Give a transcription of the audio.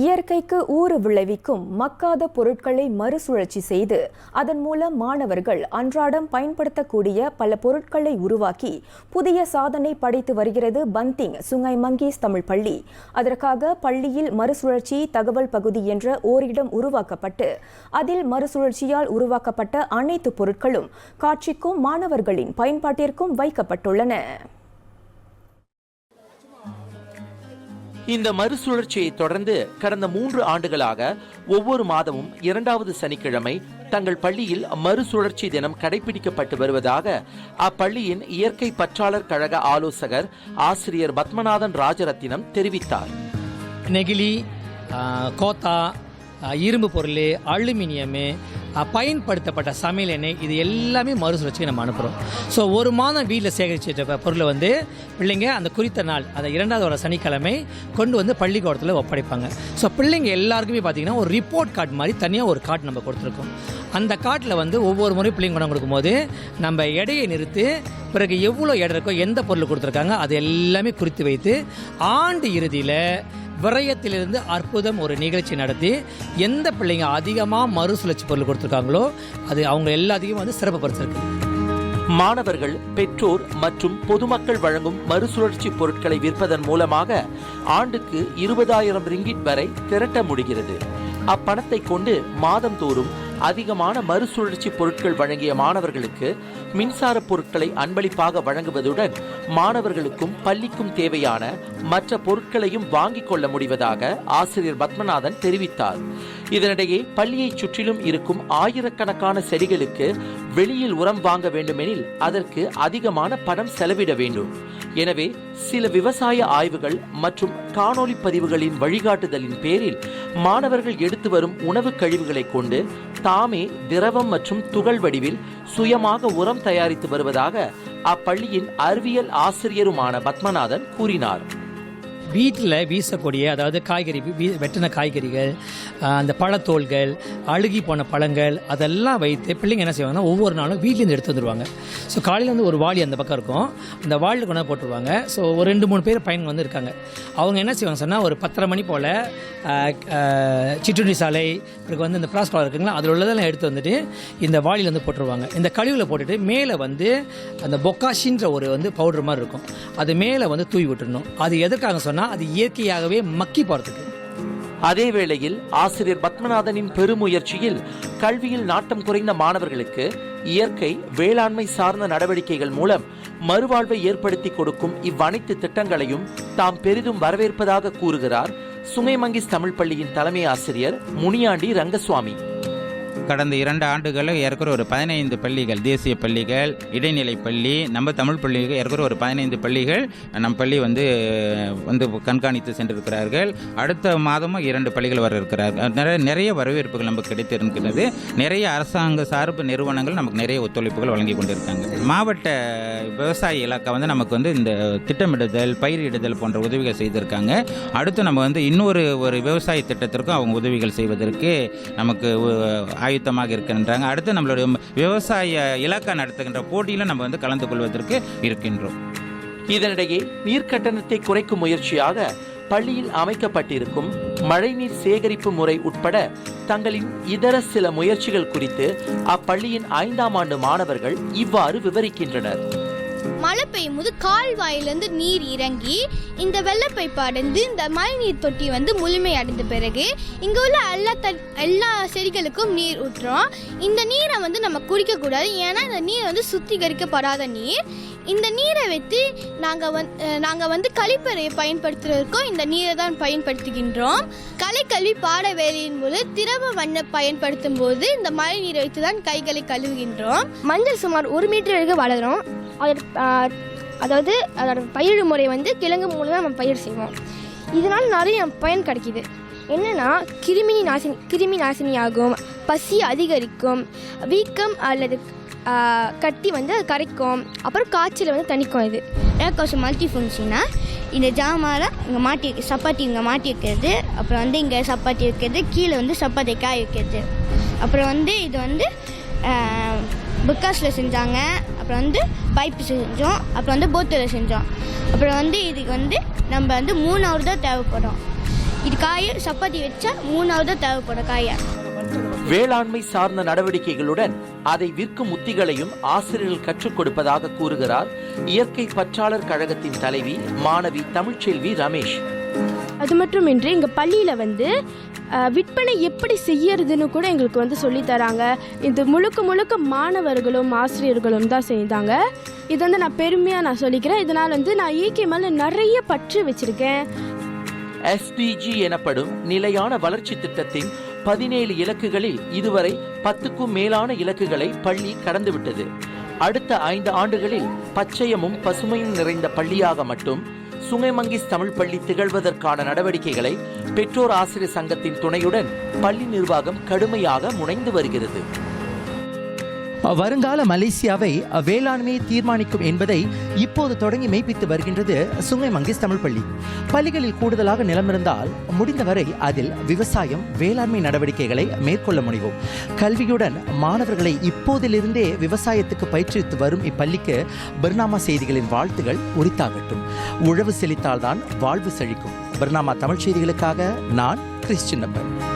இயற்கைக்கு ஊறு விளைவிக்கும் மக்காத பொருட்களை மறுசுழற்சி செய்து அதன் மூலம் மாணவர்கள் அன்றாடம் பயன்படுத்தக்கூடிய பல பொருட்களை உருவாக்கி புதிய சாதனை படைத்து வருகிறது பந்திங் சுங்கை மங்கீஸ் தமிழ் பள்ளி. அதற்காக பள்ளியில் மறுசுழற்சி தகவல் பகுதி என்ற ஓரிடம் உருவாக்கப்பட்டு அதில் மறுசுழற்சியால் உருவாக்கப்பட்ட அனைத்து பொருட்களும் காட்சிக்கும் மாணவர்களின் பயன்பாட்டிற்கும் வைக்கப்பட்டுள்ளன. இந்த மறுசுழற்சியை தொடர்ந்து கடந்த மூன்று ஆண்டுகளாக ஒவ்வொரு மாதமும் இரண்டாவது சனிக்கிழமை தங்கள் பள்ளியில் மறுசுழற்சி தினம் கடைபிடிக்கப்பட்டு வருவதாக அப்பள்ளியின் இயற்கை பற்றாளர் கழக ஆலோசகர் ஆசிரியர் பத்மநாதன் ராஜரத்தினம் தெரிவித்தார். நெகிழி கோத்தா இரும்பு பொருள் அலுமினியமு பயன்படுத்தப்பட்ட சமையல் எண்ணெய் இது எல்லாமே மறுசுழற்சிக்கு நம்ம அனுப்புகிறோம் ஸோ ஒரு மாதம் வீட்டில் சேகரிச்சு வச்ச பொருளை வந்து பிள்ளைங்க அந்த குறித்த நாள் அந்த இரண்டாவது வர சனிக்கிழமை கொண்டு வந்து பள்ளிக்கூடத்தில் ஒப்படைப்பாங்க. ஸோ பிள்ளைங்க எல்லாருக்குமே பார்த்தீங்கன்னா ஒரு ரிப்போர்ட் கார்டு மாதிரி தனியாக ஒரு கார்டு நம்ம கொடுத்துருக்கோம். அந்த காட்டில் வந்து ஒவ்வொரு முறையும் பிள்ளைங்க கொண்டு கொடுக்கும்போது நம்ம எடையை நிறுத்தி பிறகு எவ்வளோ எடை இருக்கோ எந்த பொருள் கொடுத்துருக்காங்க அது எல்லாமே குறித்து வைத்து ஆண்டு இறுதியில் விரயத்திலிருந்து அற்புதம் ஒரு நிகழ்ச்சி நடத்தி எந்த பிள்ளைங்க அதிகமாக மறுசுழற்சி பொருள் கொடுத்துருக்காங்களோ அது அவங்க எல்லாத்தையும் வந்து சிறப்பு பரிசிருக்கு மாணவர்கள் பெற்றோர் மற்றும் பொதுமக்கள் வழங்கும் மறுசுழற்சி பொருட்களை விற்பதன் மூலமாக ஆண்டுக்கு இருபதாயிரம் ரிங்கிட் வரை திரட்ட முடிகிறது. அப்பணத்தை கொண்டு மாதந்தோறும் அதிகமான மறுசுழற்சி பொருட்கள் வழங்கிய மாணவர்களுக்கு மின்சார பொருட்களை அன்பளிப்பாக வழங்குவதுடன் மாணவர்களுக்கும் பள்ளிக்கும் தேவையான மற்ற பொருட்களையும் வாங்கிக் கொள்ள முடிவதாக ஆசிரியர் பத்மநாதன் தெரிவித்தார். இதனிடையே பள்ளியைச் சுற்றிலும் இருக்கும் ஆயிரக்கணக்கான செடிகளுக்கு வெளியில் உரம் வாங்க வேண்டுமெனில் அதற்கு அதிகமான பணம் செலவிட வேண்டும். எனவே சில விவசாய ஆய்வுகள் மற்றும் காணொளி பதிவுகளின் வழிகாட்டுதலின் பேரில் மாணவர்கள் எடுத்து வரும் உணவு கழிவுகளை கொண்டு தாமே திரவம் மற்றும் துகள் வடிவில் சுயமாக உரம் தயாரித்து வருவதாக அப்பள்ளியின் அறிவியல் ஆசிரியருமான பத்மநாதன் கூறினார். வீட்டில் வீசக்கூடிய அதாவது காய்கறி வெட்டின காய்கறிகள் அந்த பழத்தோல்கள் அழுகி போன பழங்கள் அதெல்லாம் வைத்து பிள்ளைங்க என்ன செய்வாங்கன்னா ஒவ்வொரு நாளும் வீட்லேருந்து எடுத்து வந்துடுவாங்க ஸோ காலையில் வந்து ஒரு வாளி அந்த பக்கம் இருக்கும். அந்த வாளில் கொண்டு போட்டுருவாங்க. ஸோ ஒரு ரெண்டு மூணு பேர் பையன் வந்து இருக்காங்க. அவங்க என்ன செய்வாங்க சொன்னால் ஒரு பத்தரை மணி போல் சிற்றுண்டி சாலை பிறகு வந்து இந்த பிளாஸ் கலர் இருக்குங்களா அதில் உள்ளதெல்லாம் எடுத்து வந்துட்டு இந்த வாளியில் வந்து போட்டுருவாங்க. இந்த கழிவில் போட்டுட்டு மேலே வந்து அந்த பொக்காஷின்ற ஒரு வந்து பவுடர் மாதிரி இருக்கும். அது மேலே வந்து தூவி விட்டுறணும். அது எதற்காக சொன்னால் அது இயற்கையாகவே மக்கி போகிறதுக்கு அதே வேளையில் ஆசிரியர் பத்மநாதனின் பெருமுயற்சியில் கல்வியில் நாட்டம் குறைந்த மாணவர்களுக்கு இயற்கை வேளாண்மை சார்ந்த நடவடிக்கைகள் மூலம் மறுவாழ்வை ஏற்படுத்தி கொடுக்கும் இவ்வனைத்து திட்டங்களையும் தாம் பெரிதும் வரவேற்பதாக கூறுகிறார் சுங்கைமங்கிஸ் தமிழ் பள்ளியின் தலைமை ஆசிரியர் முனியாண்டி ரங்கசுவாமி. கடந்த இரண்டு ஆண்டுகளில் ஏற்கனவே ஒரு பதினைந்து பள்ளிகள் தேசிய பள்ளிகள் இடைநிலை பள்ளி நம்ம தமிழ் பள்ளிகள் ஏற்கனவே ஒரு பதினைந்து பள்ளிகள் நம் பள்ளி வந்து வந்து கண்காணித்து சென்றிருக்கிறார்கள். அடுத்த மாதமும் இரண்டு பள்ளிகள் வர இருக்கிறார்கள் நிறைய நிறைய வரவேற்புகள் நமக்கு கிடைத்திருக்கிறது. நிறைய அரசாங்க சார்பு நிறுவனங்கள் நமக்கு நிறைய ஒத்துழைப்புகள் வழங்கி கொண்டிருக்காங்க. மாவட்ட விவசாய இலாக்கா வந்து நமக்கு வந்து இந்த திட்டமிடுதல் பயிரிடுதல் போன்ற உதவிகள் செய்திருக்காங்க. அடுத்து நம்ம வந்து இன்னொரு ஒரு விவசாய திட்டத்திற்கும் அவங்க உதவிகள் செய்வதற்கு நமக்கு ஆயுத்தமாக இருக்கின்றாங்க. அடுத்து நம்மளுடைய விவசாய இலக்கை நடத்துகின்ற போட்டியில் நம்ம வந்து கலந்து கொள்வதற்கு இருக்கின்றோம். இதனிடையே நீர் கட்டணத்தை குறைக்கும் முயற்சியாக பள்ளியில் அமைக்கப்பட்டிருக்கும் மழைநீர் சேகரிப்பு முறை உட்பட தங்களின் இதர சில முயற்சிகள் குறித்து அப்பள்ளியின் ஐந்தாம் ஆண்டு மாணவர்கள் இவ்வாறு விவரிக்கின்றனர். மழை பெய்யும் போது கால்வாயிலிருந்து நீர் இறங்கி இந்த வெள்ளப்பைப்பு அடைந்து இந்த மழைநீர் தொட்டி வந்து முழுமை அடைந்த பிறகு இங்கே உள்ள எல்லா த எல்லா செடிகளுக்கும் நீர் ஊற்றுறோம். இந்த நீரை வந்து நம்ம குடிக்கக்கூடாது ஏன்னா இந்த நீர் வந்து சுத்திகரிக்கப்படாத நீர். இந்த நீரை வைத்து நாங்கள் வந் நாங்கள் வந்து கழிப்பறையை பயன்படுத்துறதுக்கும் இந்த நீரை தான் பயன்படுத்துகின்றோம். கலைக்கல்வி பாட வேலையின் போது திரவ வண்ண பயன்படுத்தும் போது இந்த மழை நீரை வைத்து தான் கைகளை கழுவுகின்றோம். மஞ்சள் சுமார் ஒரு மீட்டர் வரைக்கும் வளரும். அதோட அதாவது அதோட பயிர் முறை வந்து கிழங்கு மூலம் தான் நம்ம பயிர் செய்வோம். இதனால் நிறைய பயன் கிடைக்கிது. என்னென்னா கிருமி நாசினி கிருமி நாசினி ஆகும் பசி அதிகரிக்கும் வீக்கம் அல்லது கட்டி வந்து அது கரைக்கும் அப்புறம் காய்ச்சல் வந்து தணிக்கும் இது. ஏர்காசம் மல்டி ஃபங்க்ஷனா இந்த ஜாமால இங்கே மாட்டி சப்பாத்தி இங்கே மாட்டி வைக்கிறது அப்புறம் வந்து இங்கே சப்பாத்தி வைக்கிறது கீழே வந்து சப்பாத்தி காய வைக்கிறது. அப்புறம் வந்து இது வந்து புக்காஸில் செஞ்சாங்க அப்புறம் வந்து பைப்பு செஞ்சோம். அப்புறம் வந்து போத்தில் செஞ்சோம். அப்புறம் வந்து இதுக்கு வந்து நம்ம வந்து மூணு ஹவர் தான் தேவைப்படும். இது காயை சப்பாத்தி வச்சா மூணாவது தேவைப்படும் காயை. வேளாண்மை சார்ந்த நடவடிக்கைகளுடன் அதை விற்கும் உத்திகளையும் ஆசிரியர்கள் கற்றுக் கொடுப்பதாக கூறுகிறார் இயற்கை பற்றாளர் கழகத்தின் தலைவி மாணவி தமிழ்ச்செல்வி ரமேஷ். அது மட்டுமின்றி எங்கள் பள்ளியில் வந்து விற்பனை எப்படி செய்யறதுன்னு கூட எங்களுக்கு வந்து சொல்லித் தராங்க. இது முழுக்க முழுக்க மாணவர்களும் ஆசிரியர்களும் தான் செய்தாங்க. இது வந்து நான் பெருமையாக நான் சொல்லிக்கிறேன். இதனால் வந்து நான் இயற்கை மேலே நிறைய பற்று வச்சுருக்கேன். எஸ்டிஜி எனப்படும் நிலையான வளர்ச்சி திட்டத்தின் பதினேழு இலக்குகளில் இதுவரை பத்துக்கும் மேலான இலக்குகளை பள்ளி கடந்துவிட்டது. அடுத்த ஐந்து ஆண்டுகளில் பச்சையமும் பசுமையும் நிறைந்த பள்ளியாக மட்டும் சுங்கைமங்கிஸ் தமிழ் பள்ளி திகழ்வதற்கான நடவடிக்கைகளை பெற்றோர் ஆசிரியர் சங்கத்தின் துணையுடன் பள்ளி நிர்வாகம் கடுமையாக முனைந்து வருகிறது. வருங்கால மலேசியாவை வேளாண்மையை தீர்மானிக்கும் என்பதை இப்போது தொடங்கி மெய்ப்பித்து வருகின்றது சுங்கை மங்கிஸ் தமிழ் பள்ளி பள்ளிகளில் கூடுதலாக நிலமிருந்தால் முடிந்தவரை அதில் விவசாயம் வேளாண்மை நடவடிக்கைகளை மேற்கொள்ள முடியும். கல்வியுடன் மாணவர்களை இப்போதிலிருந்தே விவசாயத்துக்கு பயிற்றுவித்து வரும் இப்பள்ளிக்கு பர்னாமா செய்திகளின் வாழ்த்துகள் உரித்தாகட்டும். உழவு செழித்தால்தான் வாழ்வு செழிக்கும். பர்னாமா தமிழ் செய்திகளுக்காக நான் கிறிஸ்டின் நம்பர்